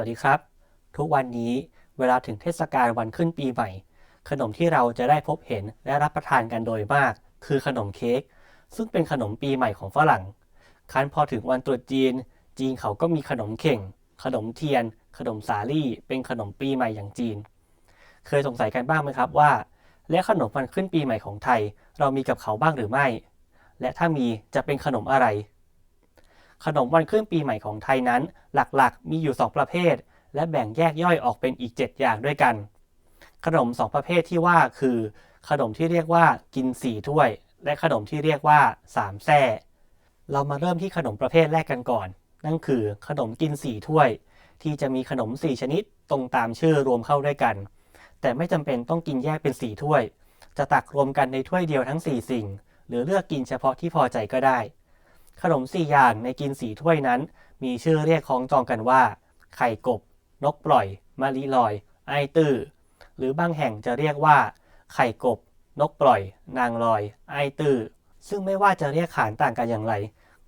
วัสดีครับ ทุกวันนี้เวลาถึงเทศกาลวันขึ้นปีใหม่ ขนมที่เราจะได้พบเห็นและรับประทานกันโดยมาก คือขนมเค้กซึ่งเป็นขนมปีใหม่ของฝรั่งคันพอถึงวันตรุษจีน จีนเขาก็มีขนมเข่ง ขนมเทียน ขนมสาลี่ เป็นขนมปีใหม่อย่างจีน เคยสงสัยกันบ้างไหมครับว่า และขนมวันขึ้นปีใหม่ของไทย เรามีกับเขาบ้างหรือไม่ และถ้ามีจะเป็นขนมอะไร ขนมวันขึ้นปีใหม่ของไทยนั้น หลักๆ มีอยู่ 2 ประเภท และแบ่งแยกย่อยออกเป็นอีก 7 อย่างด้วยกัน ขนม 2 ประเภทที่ว่าคือ ขนมที่เรียกว่ากินสี่ถ้วย และขนมที่เรียกว่าสามแซ่เรามาเริ่มที่ขนมประเภทแรกกันก่อน นั่นคือขนมกินสี่ถ้วย ที่จะมีขนม 4 ชนิดตรงตามชื่อรวมเข้าด้วยกัน แต่ไม่จำเป็นต้องกินแยกเป็น4ถ้วย จะตักรวมกันในถ้วยเดียวทั้ง 4 สิ่ง หรือเลือกกินเฉพาะที่พอใจก็ได้ ขนม4อย่างในกิน4ถ้วยนั้น มีชื่อเรียกคล้องจองกันว่า ไข่กบ นกปล่อยมะลิลอย ไอตื้อหรือบางแห่งจะเรียกว่า ไข่กบ นกปล่อย นางลอย ไอตื้อซึ่งไม่ว่าจะเรียกขานต่างกันอย่างไร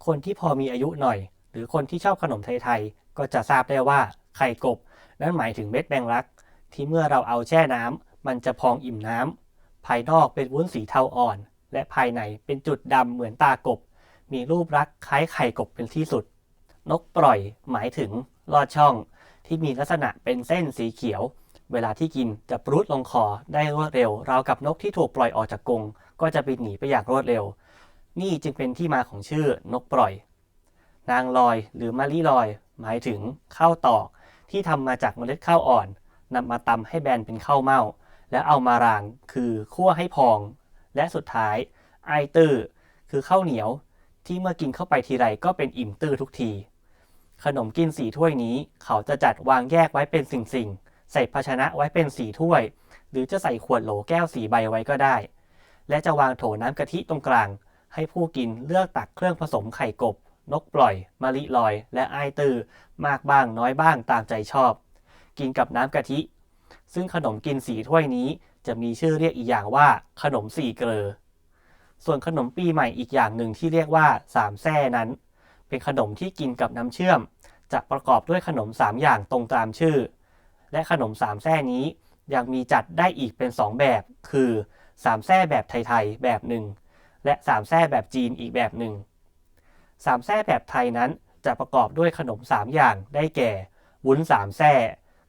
คนที่พอมีอายุหน่อย หรือคนที่ชอบขนมไทยๆก็จะทราบได้ว่าไข่กบ นั้นหมายถึงเม็ดแมงลัก ที่เมื่อเราเอาแช่น้ำมันจะพองอิ่มน้ำภายนอกเป็นวุ้นสีเทาอ่อน และภายในเป็นจุดดำเหมือนตากบ มีรูปลักษณ์คล้ายไข่กบเป็นที่สุด นกปล่อยหมายถึงลอดช่อง ที่มีลักษณะเป็นเส้นสีเขียว เวลาที่กินจะปรุดลงคอได้รวดเร็ว ราวกับนกที่ถูกปล่อยออกจากกรงก็จะบินหนีไปอย่างรวดเร็ว นี่จึงเป็นที่มาของชื่อนกปล่อย นางลอยหรือมะลิลอย หมายถึงข้าวตอก ที่ทำมาจากเมล็ดข้าวอ่อนนำมาตำให้แบนเป็นข้าวเม่าแล้วเอามารางคือคั่วให้พอง และสุดท้ายไอตื้อคือข้าวเหนียว ที่เมื่อกินเข้าไปทีไรก็เป็นอิ่มตื้อทุกที ขนมกินสีถ้วยนี้ เขาจะจัดวางแยกไว้เป็นสิ่งๆ ใส่ภาชนะไว้เป็นสีถ้วย หรือจะใส่ขวดโหลแก้วสีใบไว้ก็ได้ และจะวางโถน้ำกะทิตรงกลาง ให้ผู้กินเลือกตักเครื่องผสมไข่กบ นกปล่อยมะลิลอย และไอตือมากบ้างน้อยบ้างตามใจชอบ กินกับน้ำกะทิ ซึ่งขนมกินสีถ้วยนี้จะมีชื่อเรียกอีกอย่างว่า ขนมสี่เกลอ ส่วนขนมปีใหม่อีกอย่างหนึ่งที่เรียกว่าสามแซ่นั้น เป็นขนมที่กินกับน้ำเชื่อม จะประกอบด้วยขนม 3 อย่างตรงตามชื่อ และขนมสามแซ่นี้ยังมีจัดได้อีกเป็น 2 แบบ คือสามแซ่แบบไทยๆแบบหนึ่ง และสามแซ่แบบจีนอีกแบบหนึ่งสามแซ่แบบไทยนั้นจะประกอบด้วยขนม 3 อย่างได้แก่ วุ้นสามแซ่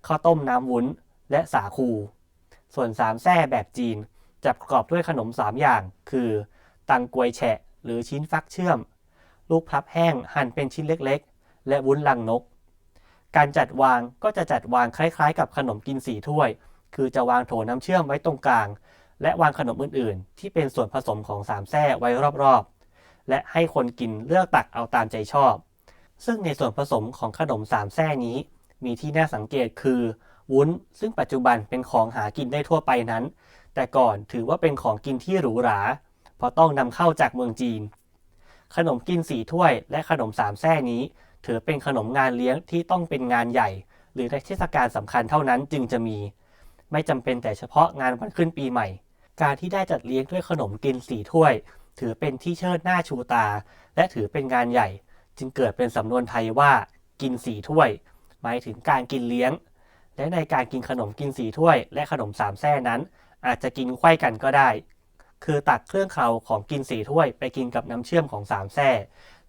ข้าวต้มน้ำวุ้น และสาคู ส่วนสามแซ่แบบจีนจะประกอบด้วยขนม 3 อย่าง คือ ตังกวยแฉะ หรือชิ้นฟักเชื่อม ลูกพลับแห้งหั่นเป็นชิ้นเล็กๆ และวุ้นลังนก การจัดวางก็จะจัดวางคล้ายๆ กับขนมกินสีถ้วย คือจะวางโถน้ำเชื่อมไว้ตรงกลาง และวางขนมอื่นๆ ที่เป็นส่วนผสมของสามแส้ไว้รอบๆ และให้คนกินเลือกตักเอาตามใจชอบ ซึ่งในส่วนผสมของขนมสามแส้นี้ มีที่น่าสังเกตคือ วุ้น ซึ่งปัจจุบันเป็นของหากินได้ทั่วไปนั้น แต่ก่อนถือว่าเป็นของกินที่หรูหรา ราะต้องนำเข้าจากเมืองจีน ขนมกินสีถ้วยและขนมสามแส้นี้ ถือเป็นขนมงานเลี้ยงที่ต้องเป็นงานใหญ่ หรือในเทศกาลสำคัญเท่านั้นจึงจะมี ไม่จำเป็นแต่เฉพาะงานวันขึ้นปีใหม่ การที่ได้จัดเลี้ยงด้วยขนมกินสีถ้วย ถือเป็นที่เชิดหน้าชูตา และถือเป็นงานใหญ่ จึงเกิดเป็นสำนวนไทยว่า กินสีถ้วย หมายถึงการกินเลี้ยง และในการกินขนมกินสีถ้วย และขนมสามแส้นั้น อาจจะกินไข้กันก็ได้ คือตักเครื่องเคราของกินสี่ถ้วย ไปกินกับน้ำเชื่อมของสามแส้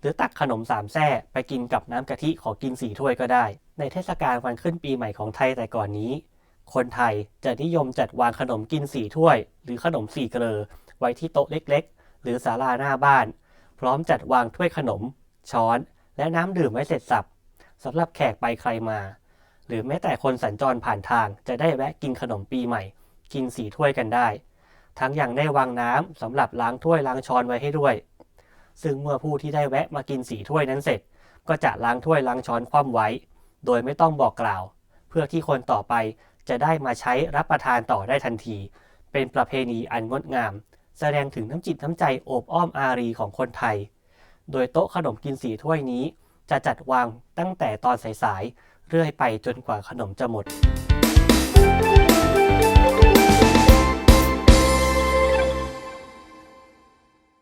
หรือตักขนมสามแส้ไปกินกับน้ำกะทิของกินสี่ถ้วยก็ได้ ในเทศกาลวันขึ้นปีใหม่ของไทยแต่ก่อนนี้ คนไทยจะนิยมจัดวางขนมกินสี่ถ้วย หรือขนมสี่เกลอไว้ที่โต๊ะเล็กๆ หรือศาลาหน้าบ้าน พร้อมจัดวางถ้วยขนม ช้อน และน้ำดื่มไว้เสร็จสับสำหรับแขกไปใครมา หรือแม้แต่คนสัญจรผ่านทางจะได้แวะกินขนมปีใหม่ กินสีถ้วยกันได้ ทั้งยังได้วางน้ำสำหรับล้างถ้วยล้างช้อนไว้ให้ด้วย ซึ่งเมื่อผู้ที่ได้แวะมากินสีถ้วยนั้นเสร็จ ก็จะล้างถ้วยล้างช้อนคว่ำไว้ โดยไม่ต้องบอกกล่าว เพื่อที่คนต่อไปจะได้มาใช้รับประทานต่อได้ทันที เป็นประเพณีอันงดงาม แสดงถึงน้ำจิตน้ำใจโอบอ้อมอารีของคนไทย โดยโต๊ะขนมกินสีถ้วยนี้ จะจัดวางตั้งแต่ตอนสายๆเรื่อยไปจนกว่าขนมจะหมด